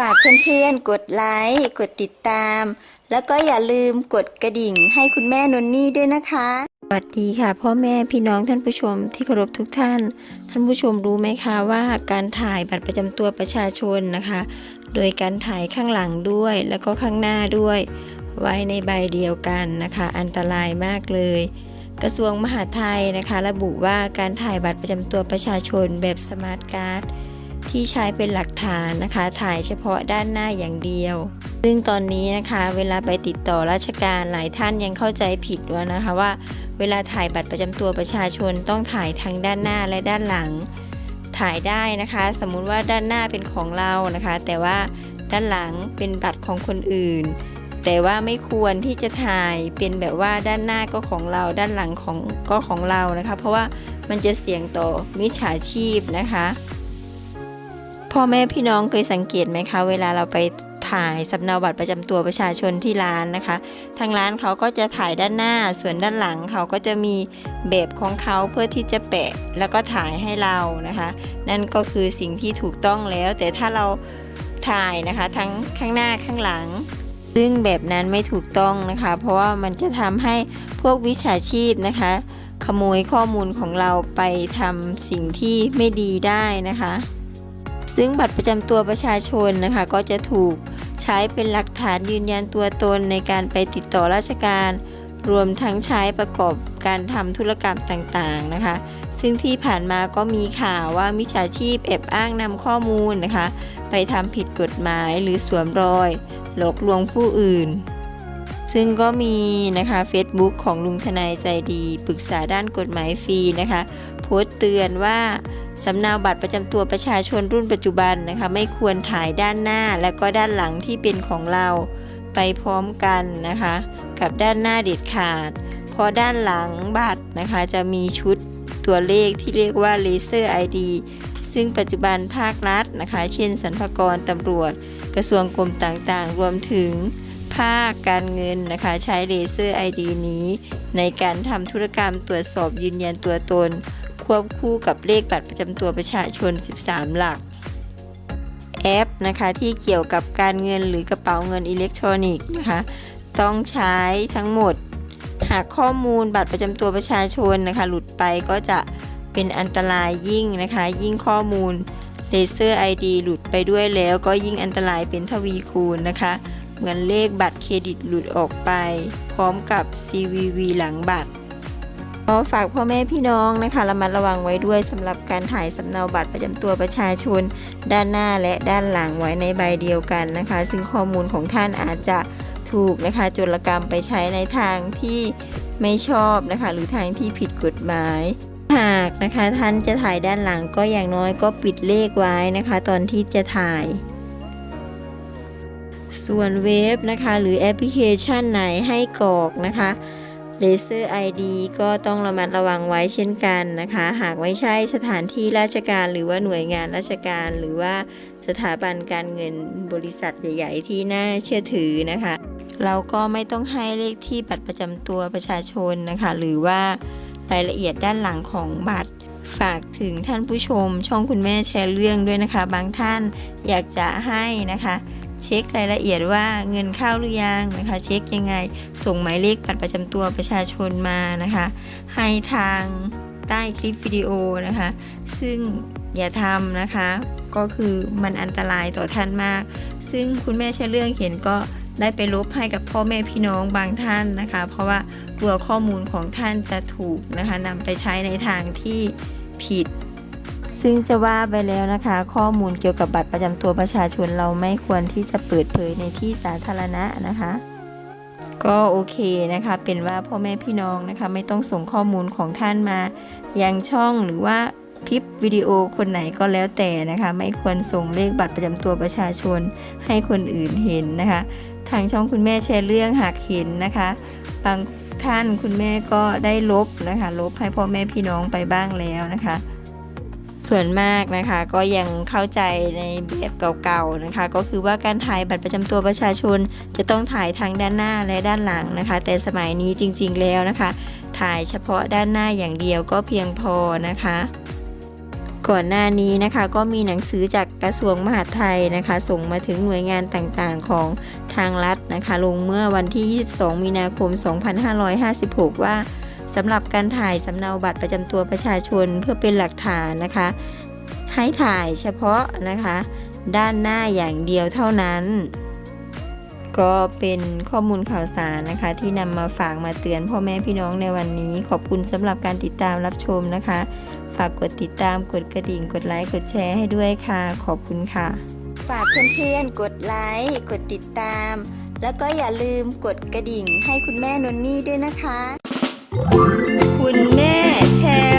ฝากเพื่อนๆ กดไลค์ กดติดตาม แล้วก็อย่าลืมกดกระดิ่งให้คุณแม่นนนี่ด้วยนะคะ สวัสดีค่ะ พ่อแม่พี่น้องท่านผู้ชมที่เคารพทุกท่าน ท่านผู้ชมรู้ไหมคะว่าการถ่ายบัตรประจำตัวประชาชนนะคะ โดยการถ่ายข้างหลังด้วยแล้วก็ข้างหน้าด้วย ไว้ในใบเดียวกันนะคะ อันตรายมากเลย กระทรวงมหาดไทยนะคะ ระบุว่าการถ่ายบัตรประจำตัวประชาชนแบบสมาร์ทการ์ด ที่ใช้เป็นหลักฐานนะคะ ถ่ายเฉพาะด้านหน้าอย่างเดียว ซึ่งตอนนี้นะคะเวลาไปติดต่อราชการหลายท่านยังเข้าใจผิดว่านะคะว่า เวลาถ่ายบัตรประจำตัวประชาชนต้องถ่ายทั้งด้านหน้าและด้านหลัง ถ่ายได้นะคะ สมมุติว่าด้านหน้าเป็นของเรานะคะ แต่ว่าด้านหลังเป็นบัตรของคนอื่น แต่ว่าไม่ควรที่จะถ่ายเป็นแบบว่าด้านหน้าก็ของเรา ด้านหลังของก็ของเรานะคะ เพราะว่ามันจะเสี่ยงต่อมิจฉาชีพนะคะ พ่อแม่พี่น้องเคยสังเกตไหมคะ เวลาเราไปถ่ายสำเนาบัตรประจำตัวประชาชนที่ร้านนะคะ ทางร้านเขาก็จะถ่ายด้านหน้า ส่วนด้านหลังเขาก็จะมีแบบของเขาเพื่อที่จะแปะแล้วก็ถ่ายให้เรานะคะ นั่นก็คือสิ่งที่ถูกต้องแล้ว แต่ถ้าเราถ่ายนะคะ ทั้งข้างหน้าข้างหลัง ซึ่งแบบนั้นไม่ถูกต้องนะคะ เพราะว่ามันจะทำให้พวกวิชาชีพนะคะ ขโมยข้อมูลของเราไปทำสิ่งที่ไม่ดีได้นะคะ ซึ่งบัตรประจำตัวประชาชนนะคะ ก็จะถูกใช้เป็นหลักฐานยืนยันตัวตนในการไปติดต่อราชการ รวมทั้งใช้ประกอบการทำธุรกรรมต่างๆนะคะ ซึ่งที่ผ่านมาก็มีข่าวว่ามิจฉาชีพแอบอ้างนำข้อมูลนะคะ ไปทำผิดกฎหมายหรือสวมรอย หลอกลวงผู้อื่น ซึ่งก็มีนะคะ Facebook ของลุงทนายใจดี ปรึกษาด้านกฎหมายฟรีนะคะ โพสต์เตือนว่า สำเนาบัตรประจำตัวประชาชนรุ่นปัจจุบันนะคะ ไม่ควรถ่ายด้านหน้าและก็ด้านหลังที่เป็นของเราไปพร้อมกันนะคะ กับด้านหน้าเด็ดขาด เพราะด้านหลังบัตรนะคะจะมีชุดตัวเลขที่เรียกว่า Laser ID ซึ่งปัจจุบันภาครัฐนะคะ เช่นสรรพากรตำรวจ กระทรวงกรมต่างๆ รวมถึงภาคการเงินนะคะ ใช้เลเซอร์ ID นี้ ในการทำธุรกรรมตรวจสอบยืนยันตัวตน ควบคู่กับเลขบัตรประจำตัวประชาชน 13 หลัก แอปนะคะที่เกี่ยวกับการเงินหรือกระเป๋าเงินอิเล็กทรอนิกส์นะคะต้องใช้ทั้งหมด หากข้อมูลบัตรประจำตัวประชาชนนะคะหลุดไปก็จะเป็นอันตรายยิ่งนะคะ ยิ่งข้อมูลเลเซอร์ ID หลุดไปด้วยแล้วก็ยิ่งอันตรายเป็นทวีคูณนะคะ เหมือนเลขบัตรเครดิตหลุดออกไป พร้อมกับ CVV หลังบัตร ก็ฝากพ่อแม่พี่น้องนะคะระมัดระวังไว้ด้วยสำหรับการถ่ายสำเนาบัตรประจำตัวประชาชน ด้านหน้าและด้านหลังไว้ในใบเดียวกันนะคะ ซึ่งข้อมูลของท่านอาจจะถูกนะคะโจรกรรมไปใช้ในทางที่ไม่ชอบนะคะ หรือทางที่ผิดกฎหมาย หากนะคะท่านจะถ่ายด้านหลังก็อย่างน้อยก็ปิดเลขไว้นะคะ ตอนที่จะถ่ายส่วนเว็บนะคะหรือแอปพลิเคชันไหนให้กรอกนะคะ Laser ID ก็ต้องระมัดระวังไว้เช่นกันนะคะ หากไม่ใช่สถานที่ราชการหรือว่าหน่วยงานราชการ หรือว่าสถาบันการเงินบริษัทใหญ่ๆ ที่น่าเชื่อถือนะคะ เราก็ไม่ต้องให้เลขที่บัตรประจำตัวประชาชนนะคะ หรือว่ารายละเอียดด้านหลังของบัตรฝากถึงท่านผู้ชมช่องคุณแม่แชร์เรื่องด้วยนะคะ บางท่านอยากจะให้นะคะ เช็ครายละเอียดว่าเงินเข้าหรือยังนะคะ เช็คยังไง ส่งหมายเลขบัตรประจำตัวประชาชนมานะคะ ให้ทางใต้คลิปวิดีโอนะคะ ซึ่งอย่าทำนะคะ ก็คือมันอันตรายต่อท่านมาก ซึ่งคุณแม่แชร์เรื่องเห็นก็ได้ไปลบให้กับพ่อแม่พี่น้องบางท่านนะคะ เพราะว่ากลัวข้อมูลของท่านจะถูกนะคะนำไปใช้ในทางที่ผิด ซึ่งจะว่าไปแล้วนะคะ ข้อมูลเกี่ยวกับบัตรประจำตัวประชาชนเราไม่ควรที่จะเปิดเผยในที่สาธารณะนะคะ ก็โอเคนะคะ เป็นว่าพ่อแม่พี่น้องนะคะ ไม่ต้องส่งข้อมูลของท่านมา ยังช่องหรือว่าคลิปวิดีโอคนไหนก็แล้วแต่นะคะ ไม่ควรส่งเลขบัตรประจำตัวประชาชนให้คนอื่นเห็นนะคะ ทางช่องคุณแม่แชร์เรื่องหากเห็นนะคะบางท่านคุณแม่ก็ได้ลบนะคะ ลบให้พ่อแม่พี่น้องไปบ้างแล้วนะคะ ส่วนมากนะคะก็ยังเข้าใจในแบบเก่าๆนะคะ ก็คือว่าการถ่ายบัตรประจำตัวประชาชน จะต้องถ่ายทั้งด้านหน้าและด้านหลังนะคะ แต่สมัยนี้จริงๆแล้วนะคะ ถ่ายเฉพาะด้านหน้าอย่างเดียวก็เพียงพอนะคะก่อนหน้านี้นะคะก็มีหนังสือจากกระทรวงมหาดไทยนะคะ ส่งมาถึงหน่วยงานต่างๆของทางรัฐนะคะ ลงเมื่อวันที่ 22 มีนาคม 2556 ว่า สำหรับการถ่ายสำเนาบัตรประจำตัวประชาชนเพื่อเป็นหลักฐานนะคะ ให้ถ่ายเฉพาะนะคะ ด้านหน้าอย่างเดียวเท่านั้น ก็เป็นข้อมูลข่าวสารนะคะ ที่นำมาฝากมาเตือนพ่อแม่พี่น้องในวันนี้ ขอบคุณสำหรับการติดตามรับชมนะคะ ฝากกดติดตามกดกระดิ่ง กดไลค์กดแชร์ให้ด้วยค่ะ ขอบคุณค่ะ ฝากเพื่อนๆกดไลค์กดติดตามแล้วก็อย่าลืมกดกระดิ่งให้คุณแม่นนนี่ด้วยนะคะ Podcast